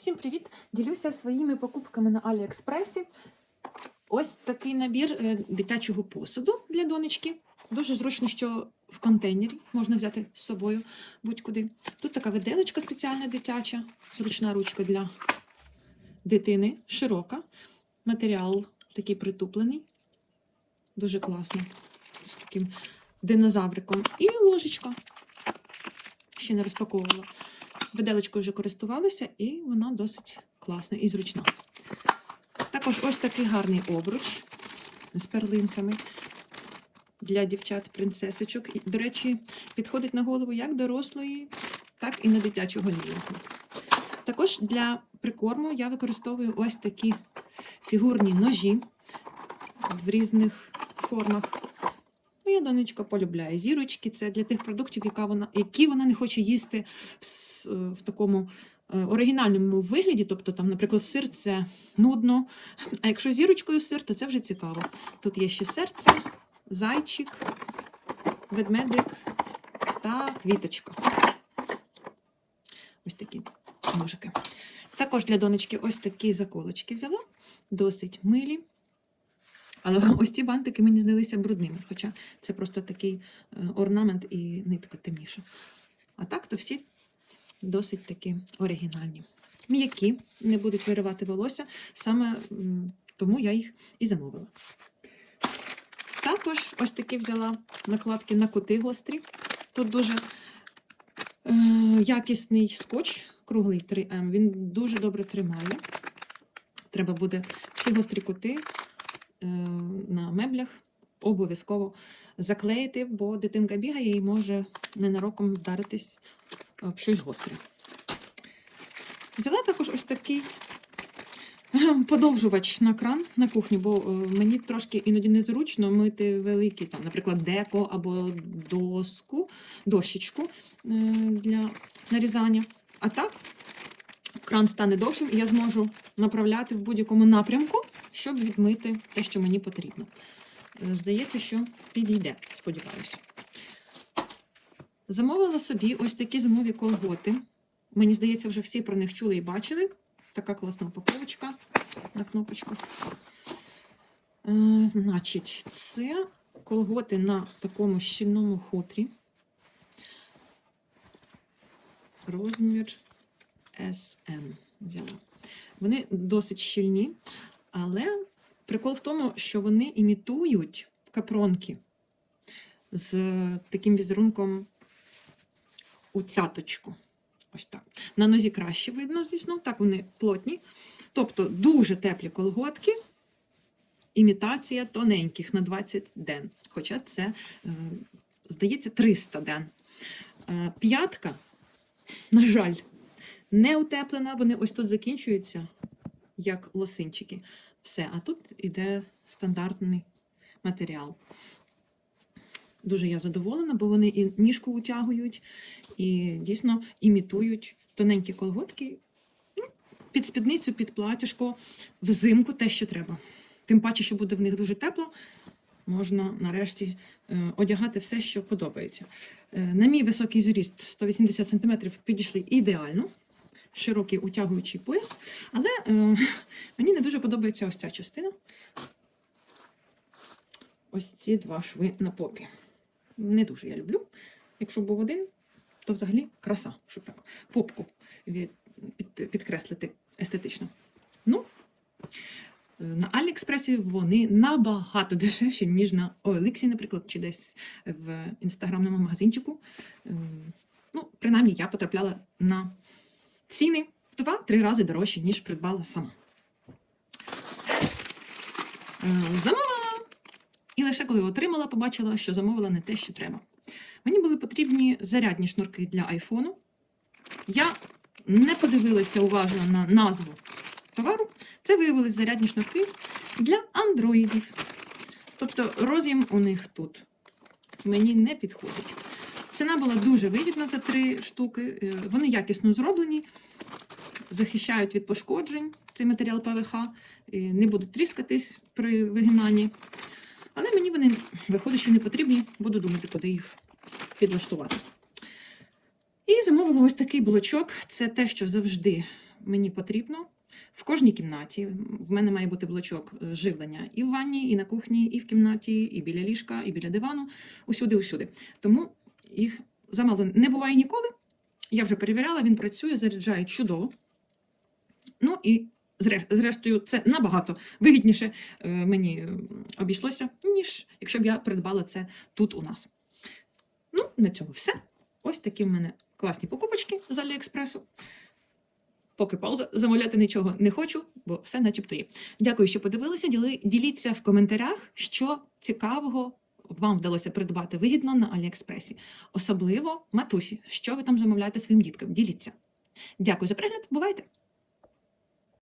Всім привіт! Ділюся своїми покупками на Аліекспресі. Ось такий набір е, дитячого посуду для донечки. Дуже зручно, що в контейнері можна взяти з собою будь-куди. Тут така виделечка спеціальна дитяча, зручна ручка для дитини, широка. Матеріал такий притуплений. Дуже класно. З таким динозавриком. І ложечка. Ще не розпаковувала. Виделочкою вже користувалася, і вона досить класна і зручна. Також ось такий гарний обруч з перлинками для дівчат-принцесочок. До речі, підходить на голову як дорослої, так і на дитячу голівку. Також для прикорму я використовую ось такі фігурні ножі в різних формах. Моя донечка полюбляє зірочки. Це для тих продуктів, яка вона, які вона не хоче їсти в, е, в такому е, оригінальному вигляді. Тобто, там, наприклад, сир це нудно. А якщо зірочкою сир, то це вже цікаво. Тут є ще серце, зайчик, ведмедик та квіточка. Ось такі ножики. Також для донечки ось такі заколочки взяла, досить милі. Але ось ці бантики мені здалися брудними, хоча це просто такий е, орнамент і нитка темніша. А так, то всі досить такі оригінальні. М'які, не будуть виривати волосся, саме тому я їх і замовила. Також ось такі взяла накладки на кути гострі. Тут дуже е, якісний скотч, круглий 3М. Він дуже добре тримає. Треба буде всі гострі кути е, на меблях обов'язково заклеїти, бо дитинка бігає і може ненароком вдаритись об щось гостре. Взяла також ось такий подовжувач на кран на кухні, бо е, мені трошки іноді незручно мити великі, там, наприклад, деко або доску, дощечку е, для нарізання. А так, кран стане довшим, і я зможу направляти в будь-якому напрямку, щоб відмити те, що мені потрібно. Е, Здається, що підійде, сподіваюся. Замовила собі ось такі зимові колготи. Мені здається, вже всі про них чули і бачили. Така класна упаковочка на кнопочку. Е, значить, це колготи на такому щільному хутрі. Розмір SM взяла. Вони досить щільні, але прикол в тому, що вони імітують капронки з таким візерунком у цяточку. Ось так. На нозі краще видно, звісно, так вони плотні. Тобто дуже теплі колготки, імітація тоненьких на 20 ден. Хоча це, е, здається, 300 ден. Е, П'ятка, на жаль, не утеплена, вони ось тут закінчуються, як лосинчики. Все, а тут іде стандартний матеріал. Дуже я задоволена, бо вони і ніжку утягують, і дійсно імітують тоненькі колготки ну, під спідницю, під платяшко, взимку те, що треба. Тим паче, що буде в них дуже тепло, можна нарешті е, одягати все, що подобається. Е, на мій високий зріст 180 см підійшли ідеально. Широкий утягуючий пояс, але е, мені не дуже подобається ось ця частина. Ось ці два шви на попі. Не дуже я люблю. Якщо був один, то взагалі краса, щоб так попку від, під, підкреслити естетично. Ну, е, на Аліекспресі вони набагато дешевші, ніж на OLX, наприклад, чи десь в інстаграмному магазинчику. Ем, Ну, принаймні, я потрапляла на ціни в 2-3 рази дорожчі, ніж придбала сама. Е, Замовила. І лише коли отримала, побачила, що замовила не те, що треба. Мені були потрібні зарядні шнурки для айфону. Я не подивилася уважно на назву товару. Це виявилися зарядні шнурки для андроїдів. Тобто роз'єм у них тут мені не підходить. Ціна була дуже вигідна за три штуки. Е, Вони якісно зроблені, захищають від пошкоджень цей матеріал ПВХ, е, не будуть тріскатись при вигинанні. Але мені вони виходить, що не потрібні, буду думати, куди їх підлаштувати. І замовила ось такий блочок. Це те, що завжди мені потрібно. В кожній кімнаті в мене має бути блочок е, живлення і в ванні, і на кухні, і в кімнаті, і біля ліжка, і біля дивану, усюди, усюди. Тому їх замало не буває ніколи. Я вже перевіряла, він працює, заряджає чудово. Ну і зрештою, це набагато вигідніше е, мені обійшлося, ніж якщо б я придбала це тут у нас. Ну, на цьому все. Ось такі в мене класні покупочки з Аліекспресу. Поки пауза, замовляти нічого не хочу, бо все начебто є. Дякую, що подивилися. Діліться в коментарях, що цікавого вам вдалося придбати вигідно на Аліекспресі. Особливо матусі, що ви там замовляєте своїм діткам. Діліться. Дякую за перегляд. Бувайте!